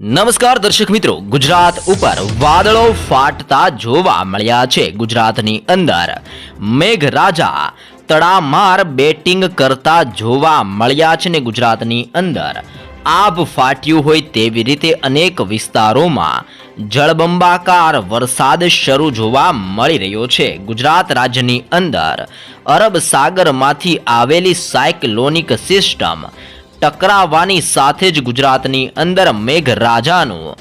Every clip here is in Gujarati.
નમસ્કાર દર્શક મિત્રો, ગુજરાત ઉપર વાદળો ફાટતા જોવા મળ્યા છે ગુજરાતની અંદર. મેઘરાજા તડામાર બેટિંગ કરતા જોવા મળ્યા છે ને ગુજરાતની અંદર. આભ ફાટ્યું હોય તેવી રીતે અનેક વિસ્તારોમાં જળબંબાકાર વરસાદ શરૂ જોવા મળી રહ્યો છે. ગુજરાત રાજ્યની અંદર અરબ સાગરમાંથી આવેલી સાયક્લોનિક સિસ્ટમ ટકરાવવાની સાથે જ ગુજરાતની અંદર મેઘરાજાનું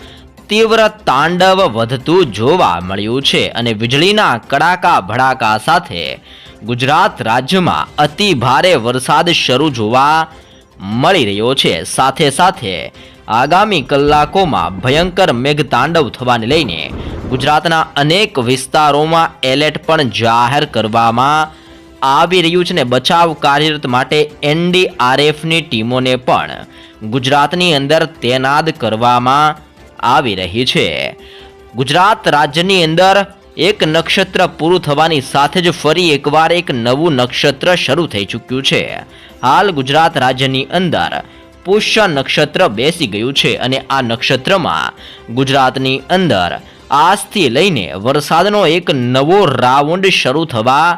તીવ્ર તાંડવ વધતું જોવા મળ્યું છે અને વીજળીના કડાકા ભડાકા સાથે ગુજરાત રાજ્યમાં અતિ ભારે વરસાદ શરૂ જોવા મળી રહ્યો છે. સાથે સાથે આગામી કલાકોમાં ભયંકર મેઘતાંડવ થવાને લઈને ગુજરાતના અનેક વિસ્તારોમાં એલર્ટ પણ જાહેર કરવામાં આવી રહ્યું છે ને બચાવ કાર્યરત માટે એનડીઆરએફની ટીમોને પણ ગુજરાતની અંદર તૈનાત કરવામાં આવી રહી છે. ગુજરાત રાજ્યની અંદર એક નક્ષત્ર પૂરું થવાની સાથે જ ફરી એકવાર એક નવું નક્ષત્ર શરૂ થઈ ચૂક્યું છે. હાલ ગુજરાત રાજ્યની અંદર પુષ્ય નક્ષત્ર બેસી ગયું છે અને આ નક્ષત્રમાં ગુજરાતની અંદર આજથી લઈને વરસાદનો એક નવો રાઉન્ડ શરૂ થવા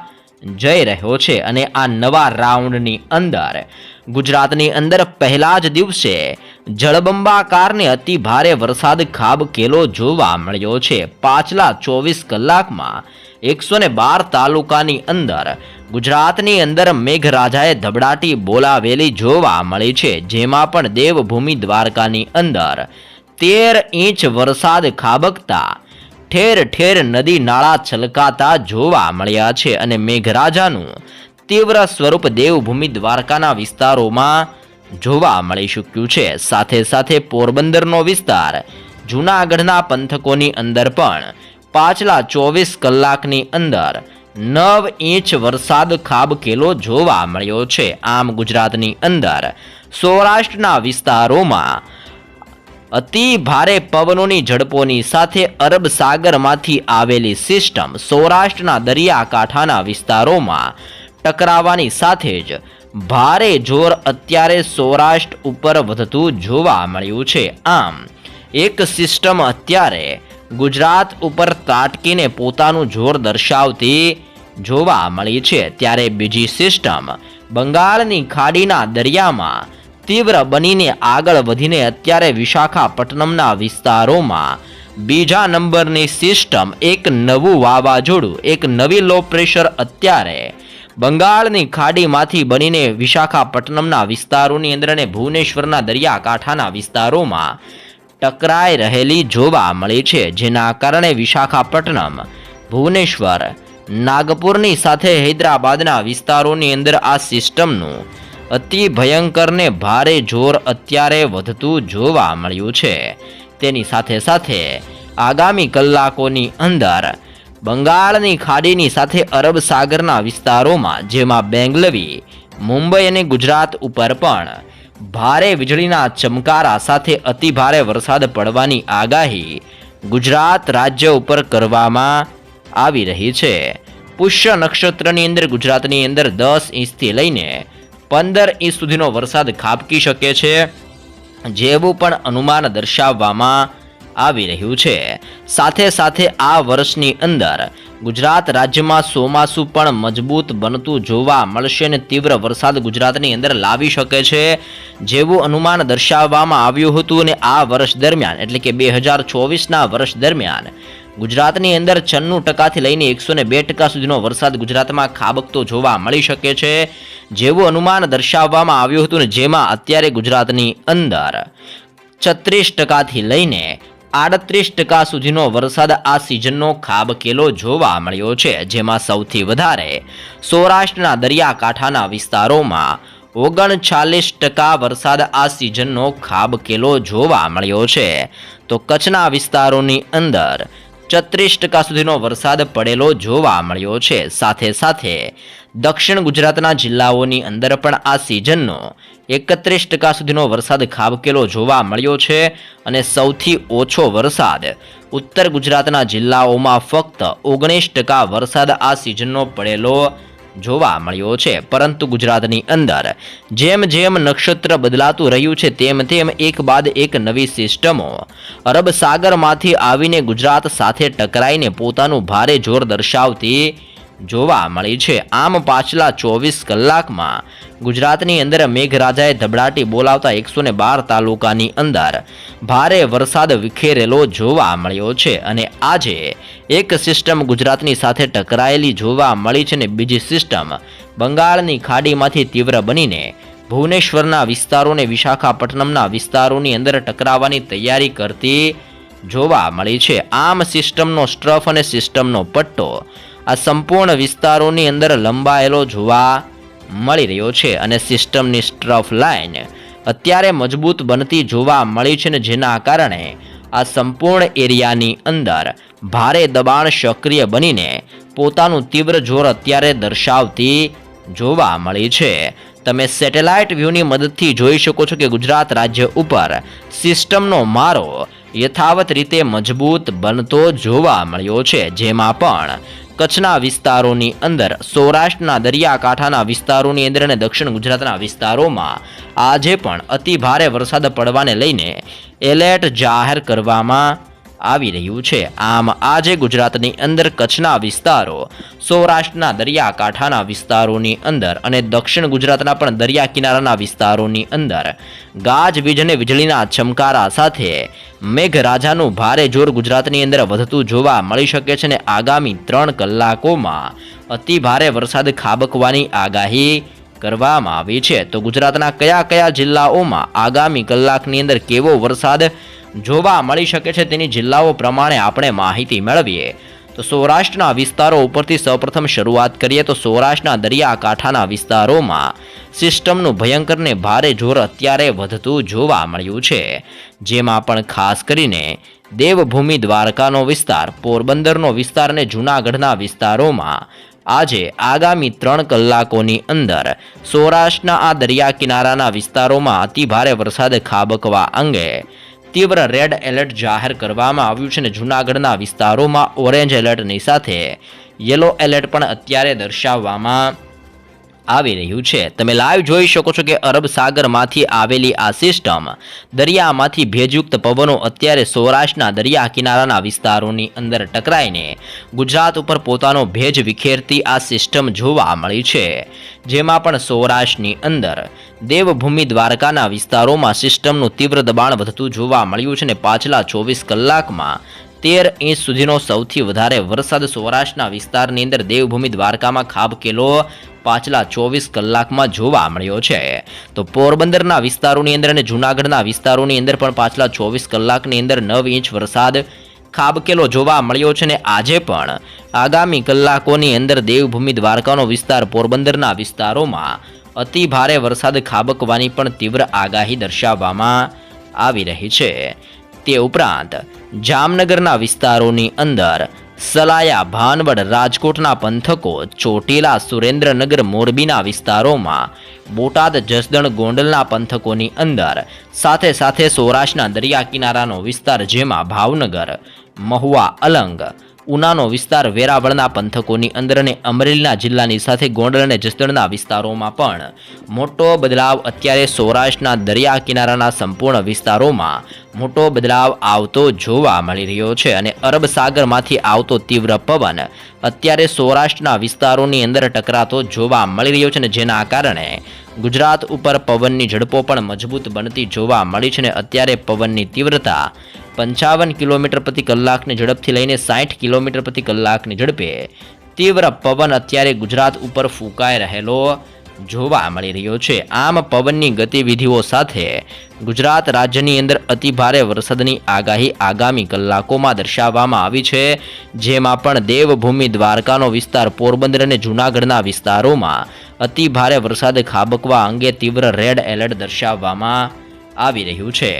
જઈ રહ્યો છે અને આ નવા રાઉન્ડની અંદર ગુજરાતની અંદર પહેલા જ દિવસે જળબંબાકારને અતિ ભારે વરસાદ ખાબકેલો જોવા મળ્યો છે. પાછલા ચોવીસ કલાકમાં એકસો ને બાર તાલુકાની અંદર ગુજરાતની અંદર મેઘરાજાએ ધબડાટી બોલાવેલી જોવા મળી છે. જેમાં પણ દેવભૂમિ દ્વારકાની અંદર તેર ઇંચ વરસાદ ખાબકતા ઠેર ઠેર નદી નાળા છલકાતા જોવા મળ્યા છે અને મેઘરાજાનું તીવ્ર સ્વરૂપ દેવભૂમિ દ્વારકાના વિસ્તારોમાં જોવા મળી ચૂક્યું છે. સાથે સાથે પોરબંદરનો વિસ્તાર જૂનાગઢના પંથકોની અંદર પણ પાછલા ચોવીસ કલાકની અંદર નવ ઇંચ વરસાદ ખાબકેલો જોવા મળ્યો છે. આમ ગુજરાતની અંદર સૌરાષ્ટ્રના વિસ્તારોમાં અતિ ભારે પવનોની ઝડપોની સાથે અરબ સાગરમાંથી આવેલી સિસ્ટમ સૌરાષ્ટ્રના દરિયાકાંઠાના વિસ્તારોમાં ટકરાવાની સાથે જ ભારે જોર અત્યારે સૌરાષ્ટ્ર ઉપર વધતું જોવા મળ્યું છે. આમ, એક સિસ્ટમ અત્યારે ગુજરાત ઉપર તાટકીને પોતાનું જોર દર્શાવતી જોવા મળી છે. ત્યારે બીજી સિસ્ટમ બંગાળની ખાડીના દરિયામાં તીવ્ર બનીને આગળ વધીને અત્યારે વિશાખાપટ્ટનમના વિસ્તારોમાં બીજા નંબરની સિસ્ટમ એક નવું વાવાઝોડું, એક નવી લો પ્રેશર અત્યારે બંગાળની ખાડીમાંથી બનીને વિશાખાપટ્ટનમના વિસ્તારોની અંદર અને ભુવનેશ્વરના દરિયાકાંઠાના વિસ્તારોમાં ટકરાઈ રહેલી જોવા મળી છે, જેના કારણે વિશાખાપટ્ટનમ, ભુવનેશ્વર, નાગપુરની સાથે હૈદરાબાદના વિસ્તારોની અંદર આ સિસ્ટમનું અતિ ભયંકર ને ભારે જોર અત્યારે વધતું જોવા મળ્યું છે. તેની સાથે સાથે આગામી કલાકોની અંદર બંગાળની ખાડીની સાથે અરબ સાગરના વિસ્તારોમાં, જેમાં બેંગલવી, મુંબઈ અને ગુજરાત ઉપર પણ ભારે વીજળીના ચમકારા સાથે અતિ ભારે વરસાદ પડવાની આગાહી ગુજરાત રાજ્ય ઉપર કરવામાં આવી રહી છે. પુષ્ય નક્ષત્રની અંદર ગુજરાતની અંદર દસ ઇંચથી લઈને પંદર ઇંચ સુધીનો વરસાદ ખાબકી શકે છે, જેવું પણ અનુમાન દર્શાવવામાં આવી રહ્યું છે. સાથે સાથે આ વર્ષની અંદર ગુજરાત રાજ્યમાં ચોમાસું પણ મજબૂત બનતું જોવા મળશે અને તીવ્ર વરસાદ ગુજરાતની અંદર લાવી શકે છે, જેવું અનુમાન દર્શાવવામાં આવ્યું હતું અને આ વર્ષ દરમિયાન, એટલે કે બે હજાર ચોવીસના વર્ષ દરમિયાન, ગુજરાતની અંદર છન્નું ટકાથી લઈને એકસો બે ટકા સુધીનો વરસાદ ગુજરાતમાં ખાબકતો જોવા મળી શકે છે. જેવું અનુમાન દર્શાવવામાં આવ્યું હતું ને જેમાં અત્યારે ગુજરાતની અંદર છત્રીસ ટકાથી લઈને આડત્રીસ ટકા સુધીનો વરસાદ આ સિઝનનો ખાબકેલો જોવા મળ્યો છે, જેમાં સૌથી વધારે સૌરાષ્ટ્રના દરિયાકાંઠાના વિસ્તારોમાં ઓગણચાલીસ ટકા વરસાદ આ સિઝનનો ખાબકેલો જોવા મળ્યો છે. તો કચ્છના વિસ્તારોની અંદર છત્રીસ ટકા સુધીનો વરસાદ પડેલો જોવા મળ્યો છે. સાથે સાથે દક્ષિણ ગુજરાતના જિલ્લાઓની અંદર પણ આ સિઝનનો એકત્રીસ ટકા સુધીનો વરસાદ ખાબકેલો જોવા મળ્યો છે અને સૌથી ઓછો વરસાદ ઉત્તર ગુજરાતના જિલ્લાઓમાં ફક્ત ઓગણીસ ટકા વરસાદ આ સિઝનનો પડેલો જોવા મળ્યો છે. પરંતુ ગુજરાતની અંદર જેમ જેમ નક્ષત્ર બદલાતું રહ્યું છે, તેમ તેમ એક બાદ એક નવી સિસ્ટમો અરબ સાગરમાંથી આવીને ગુજરાત સાથે ટકરાઈને પોતાનું ભારે જોર દર્શાવતી જોવા મળી છે. આમ પાછલા ચોવીસ કલાકમાં ગુજરાતની અંદર મેઘરાજાએ ધબડાટી બોલાવતા એકસો બાર તાલુકાની અંદર ભારે વરસાદ વિખેરેલો જોવા મળ્યો છે અને આજે એક સિસ્ટમ ગુજરાતની સાથે ટકરાયેલી જોવા મળી છે ને બીજી સિસ્ટમ બંગાળની ખાડીમાંથી તીવ્ર બનીને ભુવનેશ્વરના વિસ્તારોને વિશાખાપટ્ટનમના વિસ્તારોની અંદર ટકરાવવાની તૈયારી કરતી જોવા મળી છે. આમ સિસ્ટમનો સ્ટ્રફ અને સિસ્ટમનો પટ્ટો આ સંપૂર્ણ વિસ્તારોની અંદર લંબાયેલો જોવા મળી રહ્યો છે અને સિસ્ટમની સ્ટ્રફ લાઇન અત્યારે મજબૂત બનતી જોવા મળી છે ને જેના કારણે આ સંપૂર્ણ એરિયાની અંદર ભારે દબાણ સક્રિય બનીને પોતાનું તીવ્ર જોર અત્યારે દર્શાવતી જોવા મળી છે. તમે સેટેલાઇટ વ્યૂની મદદથી જોઈ શકો છો કે ગુજરાત રાજ્ય ઉપર સિસ્ટમનો મારો યથાવત રીતે મજબૂત બનતો જોવા મળ્યો છે, જેમાં પણ કચ્છના વિસ્તારોની અંદર, સૌરાષ્ટ્રના દરિયાકાંઠાના વિસ્તારોની અંદર અને દક્ષિણ ગુજરાતના વિસ્તારોમાં આજે પણ અતિ ભારે વરસાદ પડવાને લઈને એલર્ટ જાહેર કરવામાં આવી રહ્યું છે. આમ આજે ગુજરાતની અંદર કચ્છના વિસ્તારો, સૌરાષ્ટ્રના દરિયાકાંઠાના વિસ્તારોની અંદર અને દક્ષિણ ગુજરાતના પણ દરિયા કિનારાના વિસ્તારોની અંદર ગાજવીજ અને વીજળીના ચમકારા સાથે મેઘરાજાનું ભારે જોર ગુજરાતની અંદર વધતું જોવા મળી શકે છે અને આગામી ત્રણ કલાકોમાં અતિ ભારે વરસાદ ખાબકવાની આગાહી કરવામાં આવી છે. તો ગુજરાતના કયા કયા જિલ્લાઓમાં આગામી કલાકની અંદર કેવો વરસાદ જોવા મળી શકે છે તેની જિલ્લાઓ પ્રમાણે આપણે માહિતી મેળવીએ. તો સૌરાષ્ટ્રના વિસ્તારો ઉપરથી સૌપ્રથમ શરૂઆત કરીએ. તો સૌરાષ્ટ્રના દરિયાકાંઠાના વિસ્તારોમાં સિસ્ટમનું ભયંકર ને ભારે જોર અત્યારે વધતું જોવા મળ્યું છે. જેમાં પણ ખાસ કરીને દેવભૂમિ દ્વારકાનો વિસ્તાર, પોરબંદરનો વિસ્તાર અને જૂનાગઢના વિસ્તારોમાં આજે આગામી ત્રણ કલાકોની અંદર સૌરાષ્ટ્રના આ દરિયા કિનારાના વિસ્તારોમાં અતિભારે વરસાદ ખાબકવા અંગે તીવ્ર રેડ એલર્ટ જાહેર કરવામાં આવ્યું છે અને જૂનાગઢના વિસ્તારોમાં ઓરેન્જ એલર્ટની સાથે યલો એલર્ટ પણ અત્યારે દર્શાવવામાં આવી રહ્યું છે. તમે લાઈવ જોઈ શકો છો કે અરબ સાગરમાંથી આવેલી આ સિસ્ટમ દરિયામાંથી ભેજયુક્ત પવનો અત્યારે સૌરાષ્ટ્રના દરિયા કિનારાના વિસ્તારોની અંદર ટકરાઈને ગુજરાત ઉપર પોતાનો ભેજ વિખેરતી આ સિસ્ટમ જોવા મળી છે. જેમાં પણ સૌરાષ્ટ્રની અંદર દેવભૂમિ દ્વારકાના વિસ્તારોમાં સિસ્ટમનું તીવ્ર દબાણ વધતું જોવા મળ્યું છે અને પાછલા ચોવીસ કલાકમાં તેર ઇંચ સુધીનો સૌથી વધારે વરસાદ સૌરાષ્ટ્રના વિસ્તારની અંદર દેવભૂમિ દ્વારકામાં ખાબકેલો પાછલા ચોવીસ કલાકમાં જોવા મળ્યો છે. તો પોરબંદરના વિસ્તારોની અંદર અને જૂનાગઢના વિસ્તારોની અંદર પણ પાછલા ચોવીસ કલાકની અંદર નવ ઇંચ વરસાદ ખાબકેલો જોવા મળ્યો છે ને આજે પણ. આગામી કલાકોની અંદર દેવભૂમિ દ્વારકાનો વિસ્તાર પોરબંદરના વિસ્તારોમાં અતિ ભારે વરસાદ ખાબકવાની પણ તીવ્ર આગાહી દર્શાવવામાં આવી રહી છે. તે ઉપરાંત જામનગરના વિસ્તારોની અંદર સલાયા, ભાનવડ, રાજકોટના પંથકો, ચોટીલા, સુરેન્દ્રનગર, મોરબીના વિસ્તારોમાં બોટાદ, જસદણ, ગોંડલના પંથકોની અંદર, સાથે સાથે સૌરાષ્ટ્રના દરિયા કિનારાનો વિસ્તાર જેમાં ભાવનગર, મહુવા, અલંગ ઉનાનો વિસ્તાર વેરાવળના પંથકોની અંદર અને અમરેલીના જિલ્લાની સાથે ગોંડલ અને જસદણના વિસ્તારોમાં પણ. મોટો બદલાવ અત્યારે સૌરાષ્ટ્રના દરિયા કિનારાના સંપૂર્ણ વિસ્તારોમાં મોટો બદલાવ આવતો જોવા મળી રહ્યો છે અને અરબ સાગરમાંથી આવતો તીવ્ર પવન અત્યારે સૌરાષ્ટ્રના વિસ્તારોની અંદર ટકરાતો જોવા મળી રહ્યો છે અને જેના કારણે ગુજરાત ઉપર પવનની ઝડપો પણ મજબૂત બનતી જોવા મળી છે અને અત્યારે પવનની તીવ્રતા પંચાવન કિલોમીટર પ્રતિ કલાકની ઝડપથી લઈને સાઠ કિલોમીટર પ્રતિ કલાકની ઝડપે તીવ્ર પવન અત્યારે ગુજરાત ઉપર ફૂંકાઈ રહેલો જોવા મળી રહ્યો છે. આમ પવનની ગતિવિધિઓ સાથે ગુજરાત રાજ્યની અંદર અતિભારે વરસાદની આગાહી આગામી કલાકોમાં દર્શાવવામાં આવી છે. જેમાં પણ દેવભૂમિ દ્વારકાનો વિસ્તાર, પોરબંદર અને જૂનાગઢના વિસ્તારોમાં અતિભારે વરસાદ ખાબકવા અંગે તીવ્ર રેડ એલર્ટ દર્શાવવામાં આવી રહ્યું છે.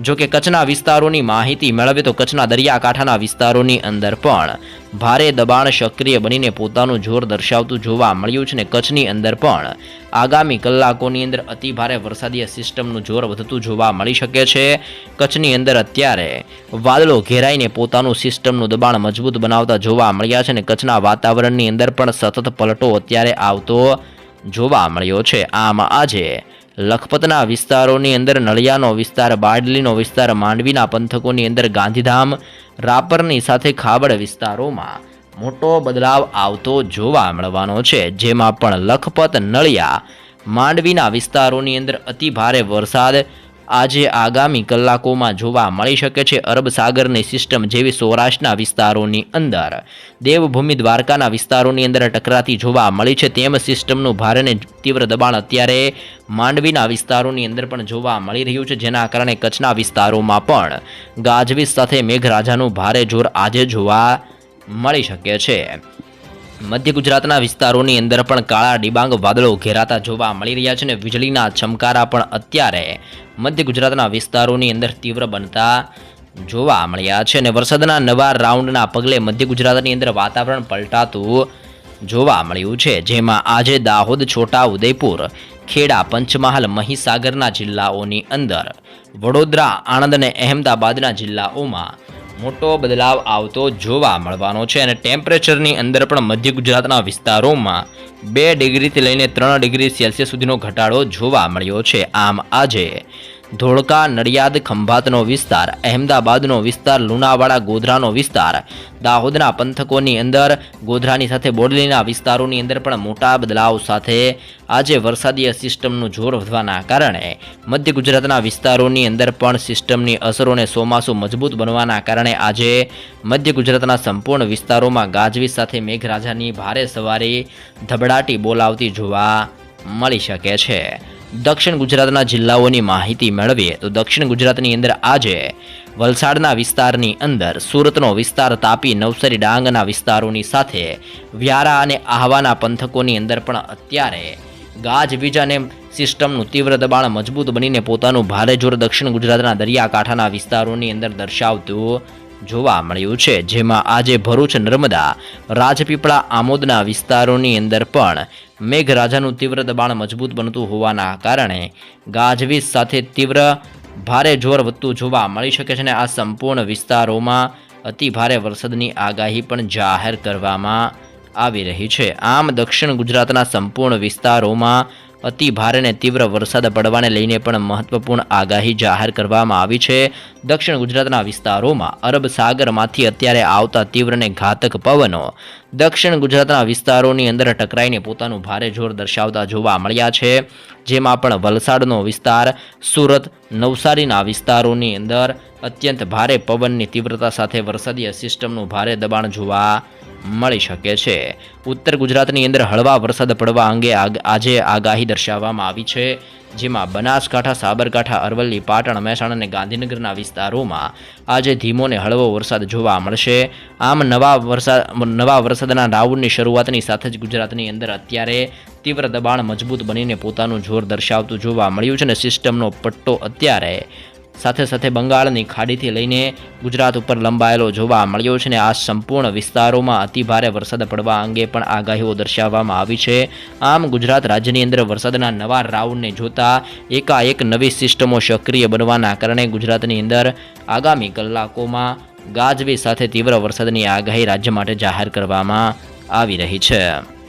જો કે કચ્છના વિસ્તારોની માહિતી મેળવે તો કચ્છના દરિયાકાંઠાના વિસ્તારોની અંદર પણ ભારે દબાણ સક્રિય બનીને પોતાનું જોર દર્શાવતું જોવા મળ્યું છે ને કચ્છની અંદર પણ આગામી કલાકોની અંદર અતિ ભારે વરસાદીય સિસ્ટમનું જોર વધતું જોવા મળી શકે છે. કચ્છની અંદર અત્યારે વાદળો ઘેરાઈને પોતાનું સિસ્ટમનું દબાણ મજબૂત બનાવતા જોવા મળ્યા છે અને કચ્છના વાતાવરણની અંદર પણ સતત પલટો અત્યારે આવતો જોવા મળ્યો છે. આમ આજે લખપતના વિસ્તારોની અંદર નળિયાનો વિસ્તાર, બાડલીનો વિસ્તાર, માંડવીના પંથકોની અંદર ગાંધીધામ, રાપરની સાથે ખાબડ વિસ્તારોમાં મોટો બદલાવ આવતો જોવા મળવાનો છે. જેમાં પણ લખપત, નળિયા, માંડવીના વિસ્તારોની અંદર અતિ ભારે વરસાદ આજે આગામી કલાકોમાં જોવા મળી શકે છે અરબ સાગરની સિસ્ટમ જેવી સૌરાષ્ટ્રના વિસ્તારોની અંદર. દેવભૂમિ દ્વારકાના વિસ્તારોની અંદર ટકરાતી જોવા મળી છે. તેમ સિસ્ટમનું ભારે તીવ્ર દબાણ અત્યારે માંડવીના વિસ્તારોની અંદર પણ જોવા મળી રહ્યું છે. જેના કારણે કચ્છના વિસ્તારોમાં પણ ગાજવીજ સાથે મેઘરાજાનું ભારે જોર આજે જોવા મળી શકે છે. મધ્ય ગુજરાતના વિસ્તારોની અંદર પણ કાળા ડિબાંગ વાદળો ઘેરાતા જોવા મળી રહ્યા છે અને વીજળીના ચમકારા પણ અત્યારે મધ્ય ગુજરાતના વિસ્તારોની અંદર તીવ્ર બનતા જોવા મળ્યા છે અને વરસાદના નવા રાઉન્ડના પગલે મધ્ય ગુજરાતની અંદર વાતાવરણ પલટાતું જોવા મળ્યું છે, જેમાં આજે દાહોદ, છોટા, ઉદયપુર, ખેડા, પંચમહાલ, મહીસાગરના જિલ્લાઓની અંદર, વડોદરા, આણંદ અને અહેમદાબાદના જિલ્લાઓમાં મોટો બદલાવ આવતો જોવા મળવાનો છે અને ટેમ્પરેચરની અંદર પણ મધ્ય ગુજરાતના વિસ્તારોમાં બે ડિગ્રીથી લઈને ત્રણ ડિગ્રી સેલ્સિયસ સુધીનો ઘટાડો જોવા મળ્યો છે. આમ આજે ધોળકા, નડિયાદ, ખંભાતનો વિસ્તાર, અહેમદાબાદનો વિસ્તાર, લુણાવાડા, ગોધરાનો વિસ્તાર. દાહોદના પંથકોની અંદર, ગોધરાની સાથે બોડલીના વિસ્તારોની અંદર પણ મોટા બદલાવ સાથે આજે વરસાદીય સિસ્ટમનું જોર વધવાના કારણે મધ્ય ગુજરાતના વિસ્તારોની અંદર પણ સિસ્ટમની અસરોને ચોમાસું મજબૂત બનવાના કારણે આજે મધ્ય ગુજરાતના સંપૂર્ણ વિસ્તારોમાં ગાજવીજ સાથે મેઘરાજાની ભારે સવારી ધબડાટી બોલાવતી જોવા મળી શકે છે. દક્ષિણ ગુજરાતના જિલ્લાઓની માહિતી મેળવીએ તો દક્ષિણ ગુજરાતની અંદર આજે વલસાડના વિસ્તારની અંદર સુરતનો વિસ્તાર તાપી નવસારી ડાંગના વિસ્તારોની સાથે વ્યારા અને આહવાના પંથકોની અંદર પણ અત્યારે ગાજવીજ અને સિસ્ટમનું તીવ્ર દબાણ મજબૂત બનીને પોતાનું ભારે જોર દક્ષિણ ગુજરાતના દરિયાકાંઠાના વિસ્તારોની અંદર દર્શાવતું જોવા મળ્યું છે. જેમાં આજે ભરૂચ, નર્મદા, રાજપીપળા, આમોદના વિસ્તારોની અંદર પણ મેઘરાજાનું તીવ્ર દબાણ મજબૂત બનતું હોવાના કારણે ગાજવીજ સાથે તીવ્ર ભારે જોર વધતું જોવા મળી શકે છે અને આ સંપૂર્ણ વિસ્તારોમાં અતિ ભારે વરસાદની આગાહી પણ જાહેર કરવામાં આવી રહી છે. આમ દક્ષિણ ગુજરાતના સંપૂર્ણ વિસ્તારોમાં અતિ ભારે અને તીવ્ર વરસાદ પડવાને લઈને પણ મહત્વપૂર્ણ આગાહી જાહેર કરવામાં આવી છે. દક્ષિણ ગુજરાતના વિસ્તારોમાં અરબ સાગરમાંથી અત્યારે આવતા તીવ્ર અને ઘાતક પવનો દક્ષિણ ગુજરાતના વિસ્તારોની અંદર ટકરાઈને પોતાનું ભારે જોર દર્શાવતા જોવા મળ્યા છે. જેમાં પણ વલસાડનો વિસ્તાર, સુરત, નવસારીના વિસ્તારોની અંદર અત્યંત ભારે પવનની તીવ્રતા સાથે વરસાદી સિસ્ટમનું ભારે દબાણ જોવા મળી શકે છે. ઉત્તર ગુજરાતની અંદર હળવા વરસાદ પડવા અંગે આજે આગાહી દર્શાવવામાં આવી છે, જેમાં બનાસકાંઠા, સાબરકાંઠા, અરવલ્લી, પાટણ, મહેસાણા અને ગાંધીનગરના વિસ્તારોમાં આજે ધીમો ને હળવો વરસાદ જોવા મળશે. આમ નવા વરસાદ નવા વરસાદના રાઉન્ડની શરૂઆતની સાથે જ ગુજરાતની અંદર અત્યારે તીવ્ર દબાણ મજબૂત બનીને પોતાનું જોર દર્શાવતું જોવા મળ્યું છે અને સિસ્ટમનો પટ્ટો અત્યારે સાથે સાથે બંગાળની ખાડીથી લઈને ગુજરાત ઉપર લંબાયેલો જોવા મળ્યો છે અને આ સંપૂર્ણ વિસ્તારોમાં અતિભારે વરસાદ પડવા અંગે પણ આગાહીઓ દર્શાવવામાં આવી છે. આમ ગુજરાત રાજ્યની અંદર વરસાદના નવા રાઉન્ડને જોતા એકાએક નવી સિસ્ટમો સક્રિય બનવાના કારણે ગુજરાતની અંદર આગામી કલાકોમાં ગાજવી સાથે તીવ્ર વરસાદની આગાહી રાજ્ય માટે જાહેર કરવામાં આવી રહી છે.